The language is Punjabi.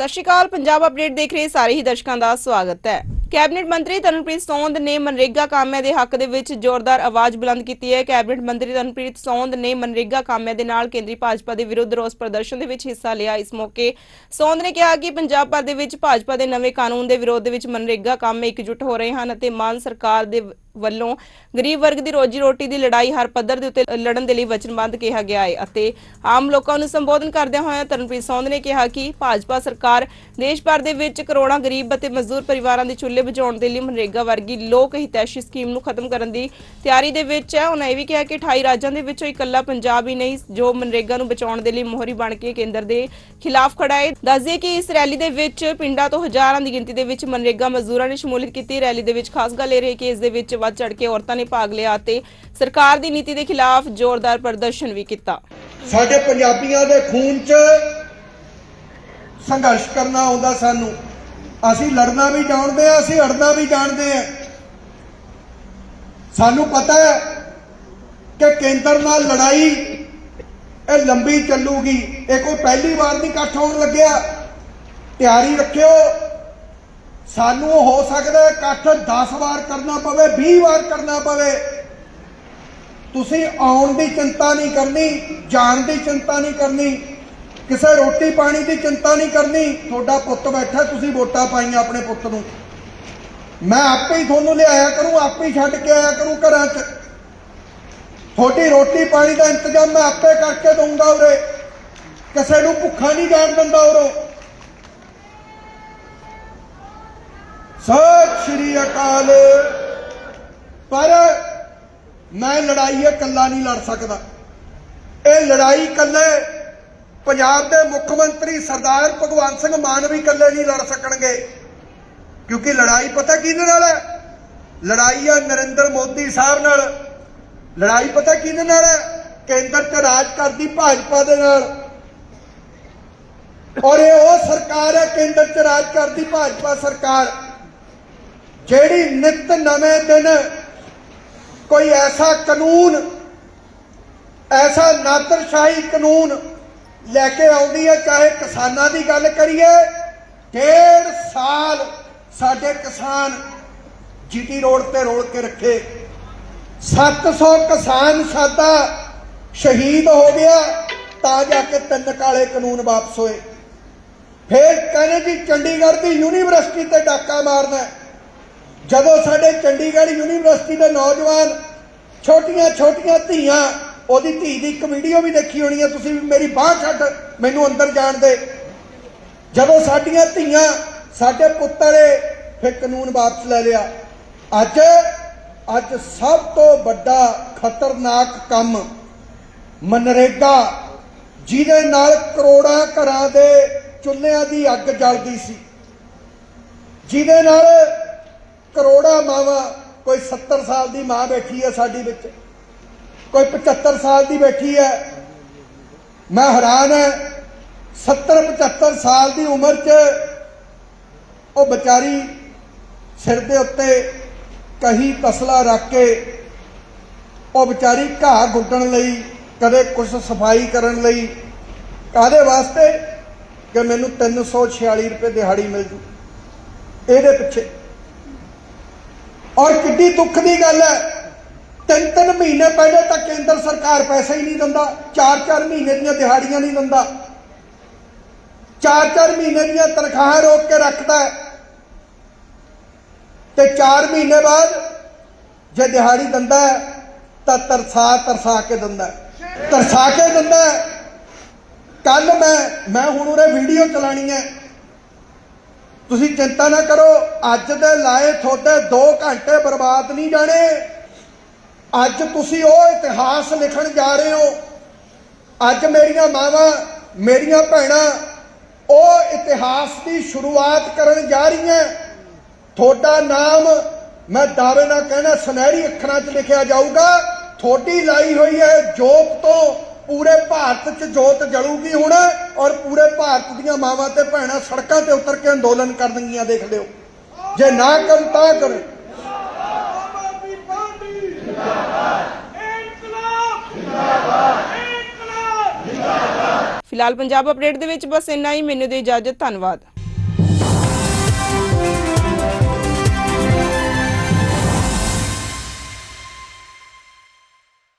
ਸਤਿ ਸ਼੍ਰੀ ਅਕਾਲ, ਪੰਜਾਬ ਅਪਡੇਟ ਦੇਖ ਰਹੇ ਸਾਰੇ ਹੀ ਦਰਸ਼ਕਾਂ ਦਾ ਸਵਾਗਤ ਹੈ। ਕੈਬਨਿਟ ਮੰਤਰੀ ਤਨਪ੍ਰੀਤ ਸੌਂਦ ਨੇ ਮਨਰੇਗਾ ਕਾਮਿਆਂ ਦੇ ਹੱਕ ਦੇ ਵਿੱਚ ਜ਼ੋਰਦਾਰ ਆਵਾਜ਼ ਬੁਲੰਦ ਕੀਤੀ ਹੈ। ਕੈਬਨਿਟ ਮੰਤਰੀ ਤਨਪ੍ਰੀਤ ਸੌਂਦ ਨੇ ਮਨਰੇਗਾ ਕਾਮਿਆਂ ਦੇ ਨਾਲ ਕੇਂਦਰੀ ਭਾਜਪਾ ਦੇ ਵਿਰੁੱਧ ਰੋਸ ਪ੍ਰਦਰਸ਼ਨ ਦੇ ਵਿੱਚ ਹਿੱਸਾ ਲਿਆ। ਇਸ ਮੌਕੇ ਸੌਂਦ ਨੇ ਕਿਹਾ ਕਿ ਪੰਜਾਬ ਭਰ ਦੇ ਵਿੱਚ ਭਾਜਪਾ ਦੇ ਨਵੇਂ ਕਾਨੂੰਨ ਦੇ ਵਿਰੋਧ ਦੇ ਵਿੱਚ ਮਨਰੇਗਾ ਕਾਮੇ ਇਕਜੁੱਟ ਹੋ ਰਹੇ ਹਨ ਅਤੇ ਮਾਨ ਸਰਕਾਰ ਦੇ ਵੱਲੋਂ ਗਰੀਬ ਵਰਗ ਦੀ ਰੋਜੀ ਰੋਟੀ ਦੀ ਲੜਾਈ ਹਰ ਪੱਧਰ ਦੇ ਉੱਤੇ ਲੜਨ ਦੇ ਲਈ ਵਚਨਬੱਧ ਕਿਹਾ ਗਿਆ ਹੈ ਅਤੇ ਆਮ ਲੋਕਾਂ ਨੂੰ ਸੰਬੋਧਨ ਕਰਦਿਆਂ ਹੋਇਆਂ ਤਰਨਪ੍ਰੀਤ ਸੌਂਦ ਨੇ ਕਿਹਾ ਕਿ ਭਾਜਪਾ ਸਰਕਾਰ ਦੇਸ਼ ਭਰ ਦੇ ਵਿੱਚ ਕਰੋੜਾਂ ਗਰੀਬ ਅਤੇ ਮਜ਼ਦੂਰ ਪਰਿਵਾਰਾਂ ਦੇ ਚੁੱਲ੍ਹੇ ਬੁਝਾਉਣ ਦੇ ਲਈ ਮਨਰੇਗਾ ਵਰਗੀ ਲੋਕ ਹਿਤੈਸ਼ੀ ਸਕੀਮ ਨੂੰ ਖਤਮ ਕਰਨ ਦੀ ਤਿਆਰੀ ਦੇ ਵਿੱਚ ਹੈ। ਉਹਨਾਂ ਇਹ ਵੀ ਕਿਹਾ ਕਿ 28 ਰਾਜਾਂ ਦੇ ਵਿੱਚੋਂ ਇਕੱਲਾ ਪੰਜਾਬ ਹੀ ਨਹੀਂ, ਜੋ ਮਨਰੇਗਾ ਨੂੰ ਬਚਾਉਣ ਦੇ ਲਈ ਮੋਹਰੀ ਬਣ ਕੇ ਕੇਂਦਰ ਦੇ ਖਿਲਾਫ ਖੜਾ ਹੈ। ਦੱਸਦੇ ਕਿ ਇਸ ਰੈਲੀ ਦੇ ਵਿੱਚ ਪਿੰਡਾਂ ਤੋਂ ਹਜ਼ਾਰਾਂ ਦੀ ਗਿਣਤੀ ਦੇ ਵਿੱਚ ਮਨਰੇਗਾ ਮਜ਼ਦੂਰਾਂ ਨੇ ਸ਼ਮੂਲੀਅਤ ਕੀਤੀ। ਰੈਲੀ ਦੇ ਵਿੱਚ ਖਾਸ ਗੱਲ ਇਹ ਰਹੀ ਕਿ ਇਸ ਦੇ ਵਿੱਚ ਵੱਧ ਚੜ ਕੇ ਔਰਤਾਂ ਨੇ ਭਾਗ ਲਿਆ ਅਤੇ ਸਰਕਾਰ ਦੀ ਨੀਤੀ ਦੇ ਖਿਲਾਫ ਜ਼ੋਰਦਾਰ ਪ੍ਰਦਰਸ਼ਨ ਵੀ ਕੀਤਾ। ਸਾਡੇ ਪੰਜਾਬੀਆਂ ਦੇ ਖੂਨ 'ਚ ਸੰਘਰਸ਼ ਕਰਨਾ ਆਉਂਦਾ ਸਾਨੂੰ। ਅਸੀਂ ਲੜਨਾ ਵੀ ਜਾਣਦੇ ਆ ਅਸੀਂ ਅੜਨਾ ਵੀ ਜਾਣਦੇ ਆ ਸਾਨੂੰ ਪਤਾ ਹੈ ਕਿ ਕੇਂਦਰ ਨਾਲ ਲੜਾਈ ਇਹ ਲੰਬੀ ਚੱਲੂਗੀ। ਇਹ ਕੋਈ ਪਹਿਲੀ ਵਾਰ ਨਹੀਂ ਇਕੱਠ ਹੋਣ ਲੱਗਿਆ। ਤਿਆਰੀ ਰੱਖਿਓ। ਸਾਨੂੰ ਹੋ ਸਕਦਾ ਇਕੱਠ 10 ਵਾਰ ਕਰਨਾ ਪਵੇ 20 ਵਾਰ ਕਰਨਾ ਪਵੇ। ਤੁਸੀਂ ਆਉਣ ਦੀ ਚਿੰਤਾ ਨਹੀਂ ਕਰਨੀ, ਜਾਣ ਦੀ ਚਿੰਤਾ ਨਹੀਂ ਕਰਨੀ, ਕਿਸੇ ਰੋਟੀ ਪਾਣੀ ਦੀ ਚਿੰਤਾ ਨਹੀਂ ਕਰਨੀ, ਤੁਹਾਡਾ ਪੁੱਤ ਬੈਠਾ, ਤੁਸੀਂ ਵੋਟਾਂ ਪਾਈਆਂ ਆਪਣੇ ਪੁੱਤ ਨੂੰ। ਮੈਂ ਆਪੇ ਹੀ ਤੁਹਾਨੂੰ ਲਿਆਇਆ ਕਰੂੰ, ਆਪੇ ਹੀ ਛੱਡ ਕੇ ਆਇਆ ਕਰੂੰ ਘਰਾਂ 'ਚ। ਤੁਹਾਡੀ ਰੋਟੀ ਪਾਣੀ ਦਾ ਇੰਤਜ਼ਾਮ ਮੈਂ ਆਪੇ ਕਰਕੇ ਦਊਂਗਾ ਉਰੇ। ਕਿਸੇ ਨੂੰ ਭੁੱਖਾ ਨਹੀਂ ਜਾਣ ਦਿੰਦਾ ਉਰੋਂ। ਸਤਿ ਸ਼੍ਰੀ ਅਕਾਲ। ਪਰ ਮੈਂ ਲੜਾਈ ਇਹ ਇਕੱਲਾ ਨਹੀਂ ਲੜ ਸਕਦਾ। ਇਹ ਲੜਾਈ ਇਕੱਲੇ ਪੰਜਾਬ ਦੇ ਮੁੱਖ ਮੰਤਰੀ ਸਰਦਾਰ ਭਗਵੰਤ ਸਿੰਘ ਮਾਨ ਵੀ ਇਕੱਲੇ ਨਹੀਂ ਲੜ ਸਕਣਗੇ। ਕਿਉਂਕਿ ਲੜਾਈ ਪਤਾ ਕਿਹਦੇ ਨਾਲ ਹੈ? ਲੜਾਈ ਹੈ ਨਰਿੰਦਰ ਮੋਦੀ ਸਾਹਿਬ ਨਾਲ। ਲੜਾਈ ਪਤਾ ਕਿਹਦੇ ਨਾਲ ਹੈ? ਕੇਂਦਰ 'ਚ ਰਾਜ ਕਰਦੀ ਭਾਜਪਾ ਦੇ ਨਾਲ। ਔਰ ਇਹ ਉਹ ਸਰਕਾਰ ਹੈ, ਕੇਂਦਰ 'ਚ ਰਾਜ ਕਰਦੀ ਭਾਜਪਾ ਸਰਕਾਰ। ਜਿਹੜੀ ਨਿਤ ਨਵੇਂ ਦਿਨ ਕੋਈ ਐਸਾ ਕਾਨੂੰਨ, ਐਸਾ ਨਾਤਰਸ਼ਾਹੀ ਕਾਨੂੰਨ ਲੈ ਕੇ ਆਉਂਦੀ ਹੈ, ਚਾਹੇ ਕਿਸਾਨਾਂ ਦੀ ਗੱਲ ਕਰੀਏ, ਡੇਢ ਸਾਲ ਸਾਡੇ ਕਿਸਾਨ ਜੀਟੀ ਰੋਡ ਤੇ ਰੋਲ ਕੇ ਰੱਖੇ। 700 ਕਿਸਾਨ ਸਾਡਾ ਸ਼ਹੀਦ ਹੋ ਗਿਆ, ਤਾਂ ਜਾ ਕੇ ਤਿੰਨ ਕਾਲੇ ਕਾਨੂੰਨ ਵਾਪਸ ਹੋਏ। ਫਿਰ ਕਹਿੰਦੇ ਜੀ, ਚੰਡੀਗੜ੍ਹ ਦੀ ਯੂਨੀਵਰਸਿਟੀ ਤੇ ਡਾਕਾ ਮਾਰਨਾ ਜਦੋਂ ਸਾਡੇ ਚੰਡੀਗੜ੍ਹ ਯੂਨੀਵਰਸਿਟੀ ਦੇ ਨੌਜਵਾਨ ਛੋਟੀਆਂ ਛੋਟੀਆਂ ਧੀਆਂ, ਉਹਦੀ ਧੀ ਦੀ ਇੱਕ ਵੀਡੀਓ ਵੀ ਦੇਖੀ ਹੋਣੀ ਹੈ, ਤੁਸੀਂ ਵੀ ਮੇਰੀ ਬਾਹ ਛੱਡ, ਮੈਨੂੰ ਅੰਦਰ ਜਾਣ ਦੇ। ਜਦੋਂ ਸਾਡੀਆਂ ਧੀਆਂ ਸਾਡੇ ਪੁੱਤਰੇ ਫਿਰ ਕਾਨੂੰਨ ਵਾਪਸ ਲੈ ਲਿਆ। ਅੱਜ ਅੱਜ ਸਭ ਤੋਂ ਵੱਡਾ ਖਤਰਨਾਕ ਕੰਮ ਮਨਰੇਗਾ, ਜਿਹਦੇ ਨਾਲ ਕਰੋੜਾਂ ਘਰਾਂ ਦੇ ਚੁੱਲ੍ਹਿਆਂ ਦੀ ਅੱਗ ਜਲਦੀ ਸੀ। ਜਿਹਦੇ ਨਾਲ ਕਰੋੜਾਂ ਮਾਵਾਂ, ਕੋਈ 70 ਸਾਲ ਦੀ ਮਾਂ ਬੈਠੀ ਹੈ ਸਾਡੀ ਵਿੱਚ। ਕੋਈ 75 ਸਾਲ ਦੀ ਬੈਠੀ ਹੈ। ਮੈਂ ਹੈਰਾਨ ਹੈ 70 75 ਸਾਲ ਦੀ ਉਮਰ 'ਚ ਉਹ ਵਿਚਾਰੀ ਸਿਰ ਦੇ ਉੱਤੇ ਕਹੀ ਤਸਲਾ ਰੱਖ ਕੇ ਉਹ ਵਿਚਾਰੀ ਘਾਹ ਗੁੱਡਣ ਲਈ, ਕਦੇ ਕੁਝ ਸਫ਼ਾਈ ਕਰਨ ਲਈ ਕਾਦੇ ਵਾਸਤੇ? ਕਿ ਮੈਨੂੰ 346 ਰੁਪਏ ਦਿਹਾੜੀ ਮਿਲ ਜੂ। ਇਹਦੇ ਪਿੱਛੇ ਔਰ ਕਿੱਡੀ ਦੁੱਖ ਦੀ ਗੱਲ ਹੈ। ਤਿੰਨ ਤਿੰਨ ਮਹੀਨੇ ਪਹਿਲੇ ਤਾਂ ਕੇਂਦਰ ਸਰਕਾਰ ਪੈਸਾ ਹੀ ਨਹੀਂ ਦਿੰਦਾ, ਚਾਰ ਚਾਰ ਮਹੀਨੇ ਦੀਆਂ ਦਿਹਾੜੀਆਂ ਨਹੀਂ ਦਿੰਦਾ। ਚਾਰ ਚਾਰ ਮਹੀਨੇ ਦੀਆਂ ਤਨਖਾਹਾਂ ਰੋਕ ਕੇ ਰੱਖਦਾ ਤੇ 4 ਮਹੀਨੇ ਬਾਅਦ ਜੇ ਦਿਹਾੜੀ ਦਿੰਦਾ ਤਾਂ ਤਰਸਾ ਤਰਸਾ ਕੇ ਦਿੰਦਾ ਤਰਸਾ ਕੇ ਦਿੰਦਾ ਕੱਲ ਮੈਂ ਮੈਂ ਹੁਣ ਉਰੇ ਵੀਡੀਓ ਚਲਾਣੀ ਹੈ। ਤੁਸੀਂ ਚਿੰਤਾ ਨਾ ਕਰੋ, ਅੱਜ ਦੇ ਲਾਏ ਤੁਹਾਡੇ 2 ਘੰਟੇ ਬਰਬਾਦ ਨਹੀਂ ਜਾਣੇ। ਅੱਜ ਤੁਸੀਂ ਉਹ ਇਤਿਹਾਸ ਲਿਖਣ ਜਾ ਰਹੇ ਹੋ। ਅੱਜ ਮੇਰੀਆਂ ਮਾਵਾਂ, ਮੇਰੀਆਂ ਭੈਣਾਂ ਉਹ ਇਤਿਹਾਸ ਦੀ ਸ਼ੁਰੂਆਤ ਕਰਨ ਜਾ ਰਹੀਆਂ। ਤੁਹਾਡਾ ਨਾਮ ਮੈਂ ਦਾਅਵੇ ਨਾਲ ਕਹਿਣਾ, ਸੁਨਹਿਰੀ ਅੱਖਰਾਂ 'ਚ ਲਿਖਿਆ ਜਾਊਗਾ। ਤੁਹਾਡੀ ਲਾਈ ਹੋਈ ਹੈ ਜੋਤ ਤੋਂ ਪੂਰੇ ਭਾਰਤ 'ਚ ਜੋਤ ਜਲੂਗੀ ਹੁਣ ਔਰ ਪੂਰੇ ਭਾਰਤ ਦੀਆਂ ਮਾਵਾਂ ਤੇ ਭੈਣਾਂ ਸੜਕਾਂ ਤੇ ਉਤਰ ਕੇ ਅੰਦੋਲਨ ਕਰਨਗੀਆਂ ਦੇਖ ਲਿਓ। ਜੇ ਨਾ ਕਰਨ ਤਾਂ ਕਰੋ ਫਿਲਹਾਲ ਪੰਜਾਬ ਅਪਡੇਟ ਦੇ ਵਿੱਚ ਬਸ ਇੰਨਾ ਹੀ। ਮੈਨੂੰ ਦੇ ਇਜਾਜ਼ਤ, ਧੰਨਵਾਦ।